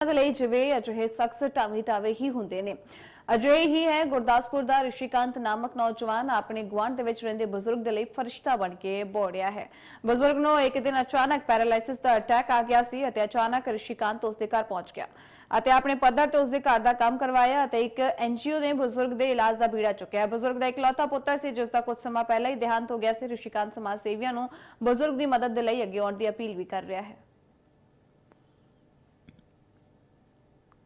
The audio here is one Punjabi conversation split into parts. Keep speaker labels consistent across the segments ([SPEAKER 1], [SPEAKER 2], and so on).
[SPEAKER 1] ਦੇ ਲਈ ਜਿਵੇਂ ਅਜਿਹੇ ਸਖਤ ਟਾਵੀ ਟਾਵੇ ਹੀ ਹੁੰਦੇ ਨੇ। ਅਜਿਹੇ ਹੀ ਹੈ ਗੁਰਦਾਸਪੁਰ ਦਾ ਰਿਸ਼ੀਕਾਂਤ ਨਾਮਕ ਨੌਜਵਾਨ ਆਪਣੇ ਗੁਆਂਢ ਦੇ ਵਿੱਚ ਰਹਿੰਦੇ ਬਜ਼ੁਰਗ ਦੇ ਲਈ ਫਰਿਸ਼ਤਾ ਬਣ ਕੇ ਬੋੜਿਆ ਹੈ। ਬਜ਼ੁਰਗ ਨੂੰ ਇੱਕ ਦਿਨ ਅਚਾਨਕ ਪੈਰਾਲਾਈਸਿਸ ਦਾ ਅਟੈਕ ਆ ਗਿਆ ਸੀ ਅਤੇ ਅਚਾਨਕ ਰਿਸ਼ੀਕਾਂਤ ਉਸ ਦੇ ਘਰ ਪਹੁੰਚ ਗਿਆ ਅਤੇ ਆਪਣੇ ਪੱਧਰ ਤੇ ਉਸ ਦੇ ਘਰ ਦਾ ਕੰਮ ਕਰਵਾਇਆ ਅਤੇ ਇੱਕ ਐਨਜੀਓ ਨੇ ਬਜ਼ੁਰਗ ਦੇ ਇਲਾਜ ਦਾ ਬੀੜਾ ਚੁੱਕਿਆ। ਬਜ਼ੁਰਗ ਦਾ ਇਕਲੌਤਾ ਪੁੱਤਰ ਸੀ, ਜਿਸ ਦਾ ਕੁਝ ਸਮਾਂ ਪਹਿਲਾਂ ਹੀ ਦੇਹਾਂਤ ਹੋ ਗਿਆ ਸੀ। ਰਿਸ਼ੀਕਾਂਤ ਸਮਾਜ ਸੇਵੀਆਂ ਨੂੰ ਬਜ਼ੁਰਗ ਦੀ ਮਦਦ ਦੇ ਲਈ ਅੱਗੇ ਆਉਣ ਦੀ ਅਪੀਲ ਵੀ ਕਰ ਰਿਹਾ ਹੈ।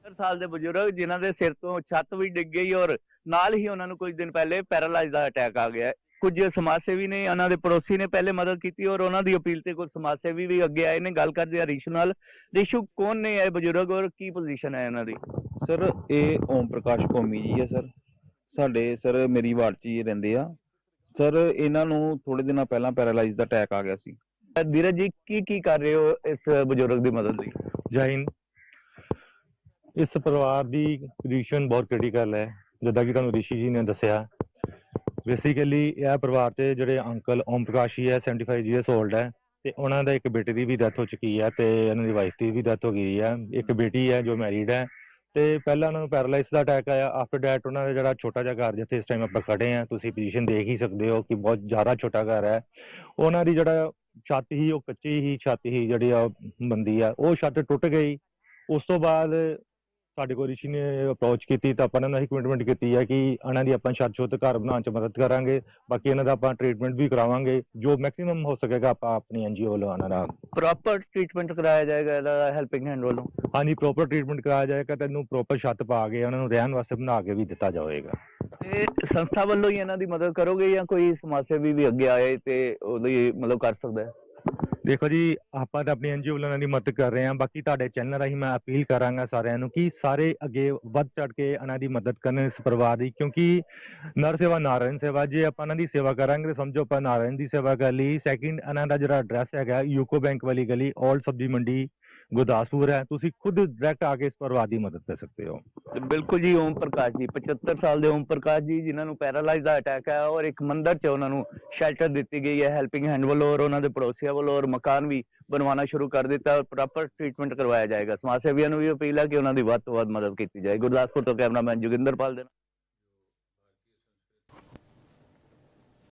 [SPEAKER 2] 70 ਸਾਲ ਦੇ ਬਜ਼ੁਰਗ ਜਿਨ੍ਹਾਂ ਦੇ ਸਿਰ ਤੋਂ ਛੱਤ ਵੀ ਡਿੱਗ ਗਈ ਔਰ ਨਾਲ ਹੀ ਉਹਨਾਂ ਨੂੰ ਕੁਝ ਦਿਨ ਪਹਿਲੇ ਪੈਰਾਲਾਈਜ਼ ਦਾ ਅਟੈਕ ਆ ਗਿਆ। ਹੈ। ਕੁਝ ਸਮਾਜ ਸੇਵੀ ਨੇ ਉਹਨਾਂ ਦੇ ਪੜੋਸੀ ਨੇ ਪਹਿਲੇ ਮਦਦ ਕੀਤੀ ਔਰ ਉਹਨਾਂ ਦੀ ਅਪੀਲ ਤੇ ਕੁਝ ਸਮਾਜ ਸੇਵੀ ਵੀ ਅੱਗੇ ਆਏ ਨੇ। ਗੱਲ ਕਰਦੇ ਆ ਰਿਸ਼ੂ ਨਾਲ। ਰਿਸ਼ੂ ਕੌਣ ਨੇ ਇਹ ਬਜ਼ੁਰਗ ਔਰ ਕੀ ਪੋਜੀਸ਼ਨ ਹੈ ਇਹਨਾਂ ਦੀ?
[SPEAKER 3] ਸਰ ਇਹ ਓਮ ਪ੍ਰਕਾਸ਼ ਭੌਮੀ ਜੀ ਹੈ ਸਰ। ਸਾਡੇ ਸਰ ਮੇਰੀ ਵਾਰਡ 'ਚ ਹੀ ਰਹਿੰਦੇ ਆ। ਸਰ ਇਹਨਾਂ ਨੂੰ ਥੋੜੇ ਦਿਨਾਂ ਪਹਿਲਾਂ ਪੈਰਾਲਾਈਜ਼ ਦਾ ਅਟੈਕ ਆ ਗਿਆ ਸੀ।
[SPEAKER 2] ਧੀਰਜ ਜੀ ਕੀ ਕੀ ਕਰ ਰਹੇ ਹੋ ਇਸ ਬਜ਼ੁਰਗ ਦੀ ਮਦਦ ਲਈ?
[SPEAKER 4] ਜੈ ਹਿੰਦ। ਇਸ ਪਰਿਵਾਰ ਦੀ ਕੰਡੀਸ਼ਨ ਬਹੁਤ ਕ੍ਰਿਟੀਕਲ ਹੈ। ਜਿੱਦਾਂ ਕਿ ਤੁਹਾਨੂੰ ਰਿਸ਼ੀ ਜੀ ਨੇ ਦੱਸਿਆ ਬੇਸਿਕਲੀ ਇਹ ਪਰਿਵਾਰ ਤੇ ਜਿਹੜੇ ਅੰਕਲ ਓਮ ਪ੍ਰਕਾਸ਼ ਜੀ ਹੈ 75 ਇਅਰਸ 올ਡ ਹੈ ਤੇ ਉਹਨਾਂ ਦਾ ਇੱਕ ਬੇਟੇ ਦੀ ਵੀ ਡੈਥ ਹੋ ਚੁੱਕੀ ਹੈ ਤੇ ਉਹਨਾਂ ਦੀ ਵਾਈਫ ਦੀ ਵੀ ਡੈਥ ਹੋ ਗਈ ਹੈ। ਇੱਕ ਬੇਟੀ ਹੈ ਜੋ ਮੈਰਿਡ ਹੈ ਤੇ ਪਹਿਲਾਂ ਉਹਨਾਂ ਨੂੰ ਪੈਰਾਲਾਈਜ਼ ਦਾ ਅਟੈਕ ਆਇਆ। ਆਫਟਰ ਡੈਟ ਉਹਨਾਂ ਦਾ ਜਿਹੜਾ ਛੋਟਾ ਜਿਹਾ ਘਰ ਜਿੱਥੇ ਇਸ ਟਾਈਮ ਆਪਾਂ ਖੜੇ ਆ ਤੁਸੀਂ ਪੋਜੀਸ਼ਨ ਦੇਖ ਹੀ ਸਕਦੇ ਹੋ ਕਿ ਬਹੁਤ ਜ਼ਿਆਦਾ ਛੋਟਾ ਘਰ ਹੈ। ਉਹਨਾਂ ਦੀ ਜਿਹੜਾ ਛੱਤ ਹੀ ਉਹ ਕੱਚੀ ਹੀ ਛੱਤ ਹੀ ਜਿਹੜੀ ਆ ਬੰਦੀ ਆ, ਉਹ ਛੱਤ ਟੁੱਟ ਗਈ। ਉਸ ਤੋਂ ਬਾਅਦ ਸਾਡੇ ਕੋਲ ਰਿਸ਼ੀ ਨੇ ਅਪਰੋਚ ਕੀਤੀ ਤਾਂ ਆਪਾਂ ਇਹਨਾਂ ਨੂੰ ਕਮਿਟਮੈਂਟ ਕੀਤੀ ਹੈ ਕਿ ਇਹਨਾਂ ਦੀ ਆਪਾਂ ਛੁੱਤ ਘਰ ਬਣਾਉਣ ਚ ਮਦਦ ਕਰਾਂਗੇ ਬਾਕੀ ਇਹਨਾਂ ਦਾ ਆਪਾਂ ਟ੍ਰੀਟਮੈਂਟ ਵੀ ਕਰਾਵਾਂਗੇ ਜੋ ਮੈਕਸਿਮਮ ਹੋ ਸਕੇਗਾ ਆਪਾਂ ਆਪਣੀ ਐਨਜੀਓ ਵੱਲੋਂ ਇਹਨਾਂ ਦਾ।
[SPEAKER 2] ਪ੍ਰੋਪਰ ਟ੍ਰੀਟਮੈਂਟ ਕਰਾਇਆ ਜਾਏਗਾ ਇਹਦਾ ਹੈਲਪਿੰਗ ਹੈਂਡ ਵੱਲੋਂ?
[SPEAKER 4] ਹਾਂਜੀ ਪ੍ਰੋਪਰ ਟ੍ਰੀਟਮੈਂਟ ਕਰਾਇਆ ਜਾਏਗਾ ਤੇ ਇਹਨੂੰ ਪ੍ਰੋਪਰ ਛੱਤ ਪਾ ਕੇ ਉਹਨਾਂ ਨੂੰ ਰਹਿਣ ਵਾਸਤੇ ਬਣਾ ਕੇ ਵੀ ਦਿੱਤਾ ਜਾਏਗਾ
[SPEAKER 2] ਤੇ ਸੰਸਥਾ ਵੱਲੋਂ ਹੀ ਇਹਨਾਂ ਦੀ ਮਦਦ ਕਰੋਗੇ ਜਾਂ ਕੋਈ ਸਮਾਜ ਸੇਵੀ ਵੀ ਅੱਗੇ ਆਏ ਤੇ ਉਹਦੀ ਮਤਲਬ ਕਰ ਸਕਦਾ ਹੈ?
[SPEAKER 4] ਦੇਖੋ ਜੀ, ਆਪਾਂ ਤਾਂ ਆਪਣੀ ਐਨਜੀਓ ਵੱਲੋਂ ਇਹਨਾਂ ਦੀ ਮਦਦ ਕਰ ਰਹੇ ਹਾਂ। ਬਾਕੀ ਤੁਹਾਡੇ ਚੈਨਲ ਰਾਹੀਂ ਮੈਂ ਅਪੀਲ ਕਰਾਂਗਾ ਸਾਰਿਆਂ ਨੂੰ ਕਿ ਸਾਰੇ ਅੱਗੇ ਵੱਧ ਚੜ ਕੇ ਇਹਨਾਂ ਦੀ ਮਦਦ ਕਰਨ ਇਸ ਪਰਿਵਾਰ ਦੀ, ਕਿਉਂਕਿ ਨਰ ਸੇਵਾ ਨਾਰਾਇਣ ਸੇਵਾ, ਜੇ ਆਪਾਂ ਇਹਨਾਂ ਦੀ ਸੇਵਾ ਕਰਾਂਗੇ ਤਾਂ ਸਮਝੋ ਆਪਾਂ ਨਾਰਾਇਣ ਦੀ ਸੇਵਾ ਕਰ ਲਈ। ਸੈਕਿੰਡ ਇਹਨਾਂ ਦਾ ਜਿਹੜਾ ਐਡਰੈਸ ਹੈਗਾ ਯੂਕੋ ਬੈਂਕ ਵਾਲੀ ਗਲੀ ਔਲ ਸਬਜ਼ੀ ਮੰਡੀ ਗੁਰਦਾਸਪੁਰ ਹੈ, ਤੁਸੀਂ ਖੁਦ ਡਾਇਰੈਕਟ ਆ ਕੇ ਇਸ ਪਰਿਵਾਰ ਦੀ ਮਦਦ ਕਰ ਸਕਦੇ ਹੋ।
[SPEAKER 2] ਬਿਲਕੁਲ ਜੀ, ਓਮ ਪ੍ਰਕਾਸ਼ ਜੀ 75 ਸਾਲ ਦੇ ਓਮ ਪ੍ਰਕਾਸ਼ ਜੀ, ਜਿਨ੍ਹਾਂ ਨੂੰ ਪੈਰਾਲਾਈਜ਼ ਦਾ ਅਟੈਕ ਆਇਆ ਔਰ ਇੱਕ ਮੰਦਿਰ 'ਚ ਉਹਨਾਂ ਨੂੰ ਸ਼ੈਲਟਰ ਦਿੱਤੀ ਗਈ ਹੈ ਹੈਲਪਿੰਗ ਹੈਂਡ ਵੱਲੋਂ ਔਰ ਉਹਨਾਂ ਦੇ ਪੜੋਸੀਆਂ ਵੱਲੋਂ ਔਰ ਮਕਾਨ ਵੀ ਬਣਵਾਉਣਾ ਸ਼ੁਰੂ ਕਰ ਦਿੱਤਾ ਔਰ ਪ੍ਰੋਪਰ ਟ੍ਰੀਟਮੈਂਟ ਕਰਵਾਇਆ ਜਾਏਗਾ। ਸਮਾਜ ਸੇਵੀਆਂ ਨੂੰ ਵੀ ਅਪੀਲ ਹੈ ਕਿ ਉਹਨਾਂ ਦੀ ਵੱਧ ਤੋਂ ਵੱਧ ਮਦਦ ਕੀਤੀ ਜਾਏ। ਗੁਰਦਾਸਪੁਰ ਤੋਂ ਕੈਮਰਾਮੈਨ ਜੋਗਿੰਦਰਪਾਲ ਦੇ